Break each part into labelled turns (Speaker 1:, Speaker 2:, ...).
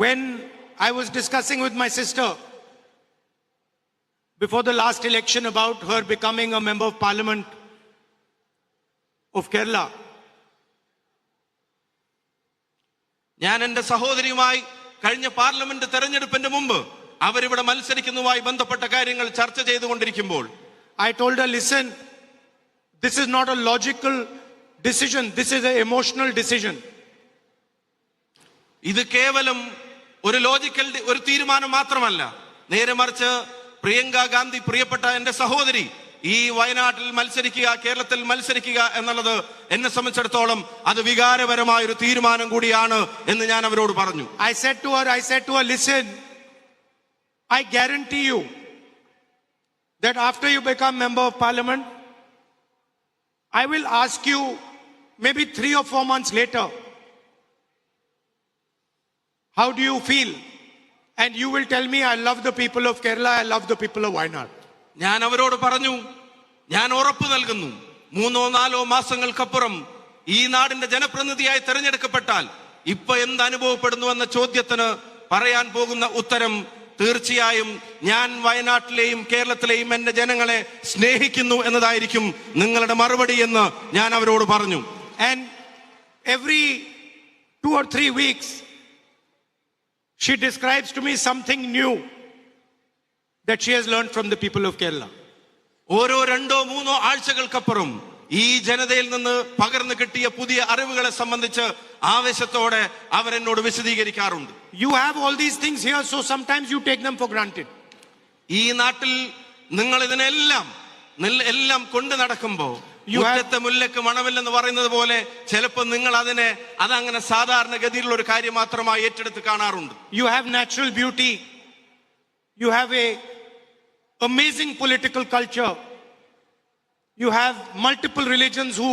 Speaker 1: When I was discussing with my sister before the last election about her becoming a member of parliament of Kerala,
Speaker 2: ഞാൻ എന്റെ സഹോദരിയുമായി കഴിഞ്ഞ parliament തെരഞ്ഞെടുപ്പിന്റെ മുമ്പ് അവരിവിടെ മത്സരിക്കുന്നതുമായി ബന്ധപ്പെട്ട കാര്യങ്ങൾ ചർച്ച ചെയ്തുകൊണ്ടിരിക്കുമ്പോൾ
Speaker 1: I told her, listen, this is not a logical decision, this is an emotional decision.
Speaker 2: ഇത് കേവലം ഒരു ലോജിക്കൽ ഒരു തീരുമാനം മാത്രമല്ല. നേരെ മറിച്ച് പ്രിയങ്ക ഗാന്ധി പ്രിയപ്പെട്ട എന്റെ സഹോദരി ഈ വയനാട്ടിൽ മത്സരിക്കുക കേരളത്തിൽ മത്സരിക്കുക എന്നുള്ളത് എന്നെ സംബന്ധിച്ചിടത്തോളം അത് വികാരപരമായ ഒരു തീരുമാനം കൂടിയാണ് എന്ന് ഞാൻ അവരോട് പറഞ്ഞു.
Speaker 1: I set to I set to listen I guarantee you that after you become member of parliament I will ask you may be three or four months later how do you feel? And you will tell me, I love the people of Kerala, I love the people of Wayanad.
Speaker 2: ഞാൻ അവരോട് പറഞ്ഞു ഞാൻ ഉറപ്പ് നൽകുന്നു മൂന്നോ നാലോ മാസങ്ങൾക്കപ്പുറം ഈ നാടിന്റെ ജനപ്രതിനിധിയായി തെരഞ്ഞെടുക്കപ്പെട്ടാൽ ഇപ്പൊ എന്ത് അനുഭവപ്പെടുന്നു എന്ന ചോദ്യത്തിന് പറയാൻ പോകുന്ന ഉത്തരം തീർച്ചയായും ഞാൻ വയനാട്ടിലെയും കേരളത്തിലെയും എന്റെ ജനങ്ങളെ സ്നേഹിക്കുന്നു എന്നതായിരിക്കും നിങ്ങളുടെ മറുപടി എന്ന് ഞാൻ അവരോട് പറഞ്ഞു
Speaker 1: and every two or three weeks, she describes to me something new that she has learned from the people of Kerala.
Speaker 2: ഓരോ രണ്ടോ മൂന്നോ ആഴ്ചകൾക്കപ്പുറം ഈ ജനതയിൽ നിന്ന് പകർന്നു കിട്ടിയ പുതിയ അറിവുകളെ സംബന്ധിച്ച് ആവേശത്തോടെ ennodu വിശദീകരിക്കാറുണ്ട്
Speaker 1: You have all these things here, so sometimes you take them for granted.
Speaker 2: ഈ നാട്ടിൽ നിങ്ങൾ ഇതിനെല്ലാം ellam എല്ലാം nadakkumbo നടക്കുമ്പോ
Speaker 1: You have-
Speaker 2: മുറ്റത്തെ മുല്ലക്ക് മണമില്ലെന്ന് പറയുന്നത് പോലെ ചിലപ്പോൾ നിങ്ങൾ അതിനെ അതങ്ങനെ സാധാരണഗതിയിലുള്ള ഒരു കാര്യം മാത്രമായി ഏറ്റെടുത്ത് കാണാറുണ്ട്
Speaker 1: You have natural beauty. You have a amazing political culture. You have multiple religions who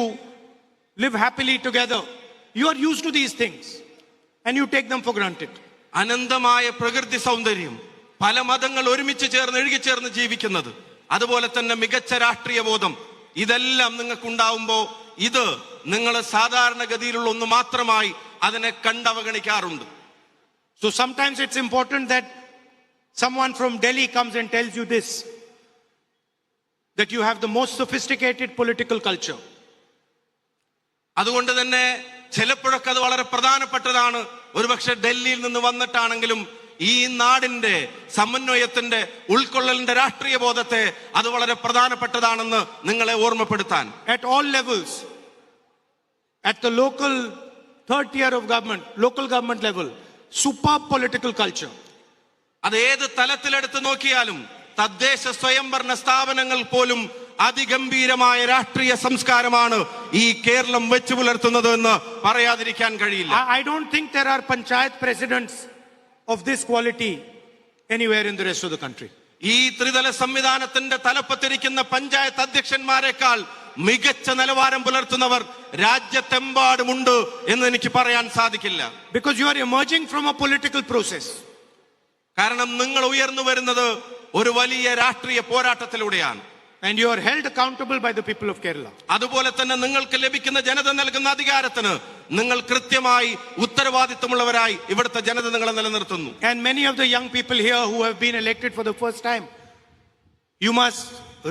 Speaker 1: live happily together. You are used to these things and you take them for granted.
Speaker 2: അനന്തമായ പ്രകൃതി സൗന്ദര്യം പല മതങ്ങൾ ഒരുമിച്ച് ചേർന്ന് എഴുകിച്ചേർന്ന് ജീവിക്കുന്നത് അതുപോലെ തന്നെ മികച്ച രാഷ്ട്രീയ ബോധം ഇതെല്ലാം നിങ്ങൾക്കുണ്ടാവുമ്പോൾ ഇത് നിങ്ങൾ സാധാരണഗതിയിലുള്ള ഒന്ന് മാത്രമായി അതിനെ കണ്ടവഗണിക്കാറുണ്ട്.
Speaker 1: So sums it's important that someone from Delhi comes and tells you this that you have the most sophisticated political culture
Speaker 2: അതുകൊണ്ട് തന്നെ ചിലപ്പോഴൊക്കെ അത് വളരെ പ്രധാനപ്പെട്ടതാണ്. ഒരുപക്ഷെ ഡൽഹിയിൽ നിന്ന് വന്നിട്ടാണെങ്കിലും ഈ നാടിന്റെ സമന്വയത്തിന്റെ ഉൾക്കൊള്ളലിന്റെ രാഷ്ട്രീയ ബോധത്തെ അത് വളരെ പ്രധാനപ്പെട്ടതാണെന്ന് നിങ്ങളെ ഓർമ്മപ്പെടുത്താൻ.
Speaker 1: At all levels at the local third tier of government local government level super political culture
Speaker 2: അത് ഏത് തലത്തിലെടുത്ത് നോക്കിയാലും തദ്ദേശ സ്വയംഭരണ സ്ഥാപനങ്ങൾ പോലും അതിഗംഭീരമായ രാഷ്ട്രീയ സംസ്കാരമാണ് ഈ കേരളം വെച്ചു പുലർത്തുന്നത് എന്ന് പറയാതിരിക്കാൻ കഴിയില്ല.
Speaker 1: I I think think there are panchayat presidents of this quality anywhere in the rest of the country.
Speaker 2: ഈ ത്രിതല സംവിധാനത്തിന്റെ തലപ്പത്തിരിക്കുന്ന പഞ്ചായത്ത് അധ്യക്ഷന്മാരെക്കാൾ മികച്ച നിലവാരം പുലർത്തുന്നവർ രാജ്യത്തെമ്പാടുമുണ്ട് എന്ന് എനിക്ക് പറയാൻ സാധിക്കില്ല.
Speaker 1: Because you are emerging from a political process
Speaker 2: കാരണം നിങ്ങൾ ഉയർന്നു വരുന്നത് ഒരു വലിയ രാഷ്ട്രീയ പോരാട്ടത്തിലൂടെയാണ്.
Speaker 1: And you are held accountable by the people of Kerala.
Speaker 2: അതുപോലെ തന്നെ നിങ്ങൾക്ക് ലഭിക്കുന്ന ജനത നൽകുന്ന അധികാരത്തിന് നിങ്ങൾ കൃത്യമായി ഉത്തരവാദിത്വമുള്ളവരായി ഇവിടുത്തെ ജനത നിങ്ങളെ നിലനിർത്തുന്നു
Speaker 1: And many of the young people here who have been elected for the first time, you must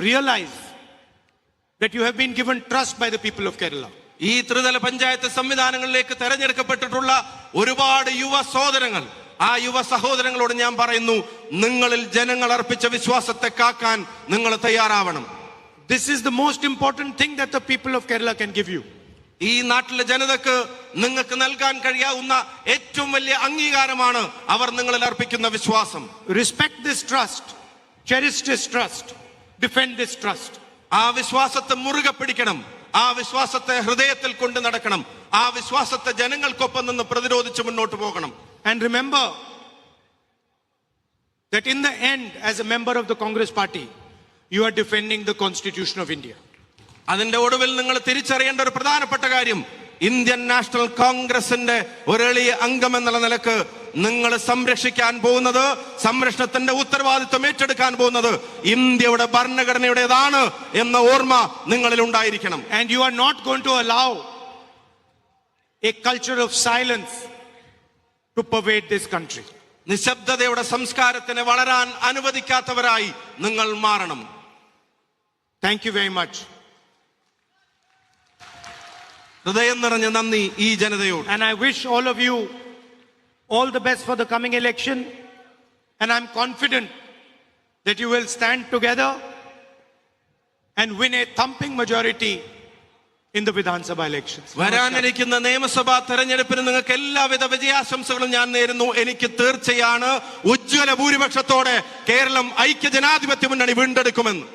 Speaker 1: realize that you have been given trust by the people of Kerala.
Speaker 2: ഈ ത്രിതല പഞ്ചായത്ത് സംവിധാനങ്ങളിലേക്ക് തെരഞ്ഞെടുക്കപ്പെട്ടിട്ടുള്ള ഒരുപാട് യുവ സഹോദരങ്ങൾ ആ യുവ സഹോദരങ്ങളോട് ഞാൻ പറയുന്നു നിങ്ങളിൽ ജനങ്ങൾ അർപ്പിച്ച വിശ്വാസത്തെ കാക്കാൻ നിങ്ങൾ തയ്യാറാവണം
Speaker 1: This is the most important thing that the people of Kerala can give you.
Speaker 2: ഈ നാട്ടിലെ ജനതക്ക് നിങ്ങൾക്ക് നൽകാൻ കഴിയാവുന്ന ഏറ്റവും വലിയ അംഗീകാരമാണ് അവർ നിങ്ങളിൽ അർപ്പിക്കുന്ന വിശ്വാസം
Speaker 1: Respect this trust, cherish this trust, defend this trust.
Speaker 2: ആ വിശ്വാസത്തെ മുറുകെ പിടിക്കണം ആ വിശ്വാസത്തെ ഹൃദയത്തിൽ കൊണ്ട് നടക്കണം ആ വിശ്വാസത്തെ ജനങ്ങൾക്കൊപ്പം നിന്ന് പ്രതിരോധിച്ച് മുന്നോട്ട് പോകണം
Speaker 1: And remember that in the end, as a member of the Congress party, you are defending the Constitution of India.
Speaker 2: അതിന്റെ ഒടുവിൽ നിങ്ങൾ തിരിച്ചറിയേണ്ട ഒരു പ്രധാനപ്പെട്ട കാര്യം ഇന്ത്യൻ നാഷണൽ കോൺഗ്രസിന്റെ ഒരു എളിയ അംഗം എന്നുള്ള നിലയ്ക്ക് നിങ്ങൾ സംരക്ഷിക്കാൻ പോകുന്നത് സംരക്ഷണത്തിന്റെ ഉത്തരവാദിത്വം ഏറ്റെടുക്കാൻ പോകുന്നത് ഇന്ത്യയുടെ ഭരണഘടനയുടേതാണ് എന്ന ഓർമ്മ നിങ്ങളിൽ ഉണ്ടായിരിക്കണം
Speaker 1: and you are not going to allow a culture of silence to pervade this country.
Speaker 2: നിശബ്ദതയുടെ സംസ്കാരത്തിനെ വളരാൻ അനുവദിക്കാത്തവരായി നിങ്ങൾ മാറണം
Speaker 1: Thank you very much.
Speaker 2: ഹൃദയം നിറഞ്ഞ നന്ദി ഈ ജനതയോട്
Speaker 1: And I wish all of you all the best for the coming election. And I'm confident that you will stand together and win a thumping majority in the.
Speaker 2: വരാനിരിക്കുന്ന നിയമസഭാ തെരഞ്ഞെടുപ്പിന് നിങ്ങൾക്ക് എല്ലാവിധ വിജയാശംസകളും ഞാൻ നേരുന്നു. എനിക്ക് തീർച്ചയാണ് ഉജ്ജ്വല ഭൂരിപക്ഷത്തോടെ കേരളം ഐക്യ ജനാധിപത്യ മുന്നണി വീണ്ടെടുക്കുമെന്ന്.